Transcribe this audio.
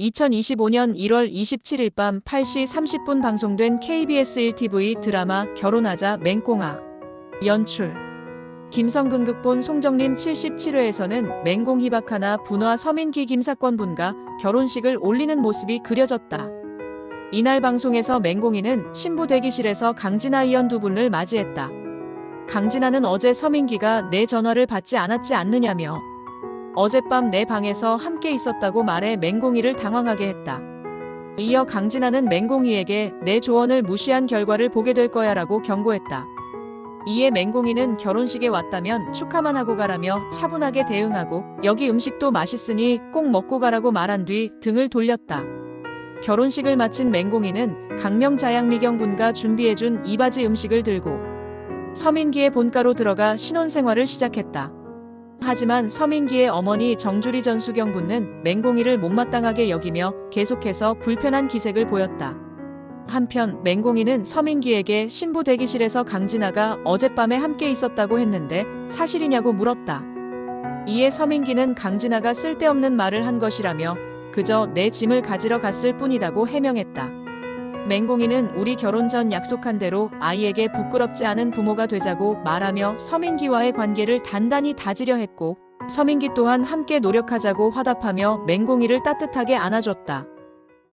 2025년 1월 27일 밤 8시 30분 방송된 KBS 1TV 드라마 결혼하자 맹꽁아 연출 김성근 극본 송정림 77회에서는 맹공 희박하나 분화 서민기 김사건 분과 결혼식을 올리는 모습이 그려졌다. 이날 방송에서 맹공이는 신부 대기실에서 강진아 의원 두 분을 맞이했다. 강진아는 어제 서민기가 내 전화를 받지 않았지 않느냐며 어젯밤 내 방에서 함께 있었다고 말해 맹공이를 당황하게 했다. 이어 강진아는 맹공이에게 내 조언을 무시한 결과를 보게 될 거야 라고 경고했다. 이에 맹공이는 결혼식에 왔다면 축하만 하고 가라며 차분하게 대응하고 여기 음식도 맛있으니 꼭 먹고 가라고 말한 뒤 등을 돌렸다. 결혼식을 마친 맹공이는 강명 자양미경 분과 준비해준 이바지 음식을 들고 서민기의 본가로 들어가 신혼생활을 시작했다. 하지만 서민기의 어머니 정주리 전수경 분은 맹공이를 못마땅하게 여기며 계속해서 불편한 기색을 보였다. 한편 맹공이는 서민기에게 신부 대기실에서 강진아가 어젯밤에 함께 있었다고 했는데 사실이냐고 물었다. 이에 서민기는 강진아가 쓸데없는 말을 한 것이라며 그저 내 짐을 가지러 갔을 뿐이다고 해명했다. 맹공이는 우리 결혼 전 약속한 대로 아이에게 부끄럽지 않은 부모가 되자고 말하며 서민기와의 관계를 단단히 다지려 했고 서민기 또한 함께 노력하자고 화답하며 맹공이를 따뜻하게 안아줬다.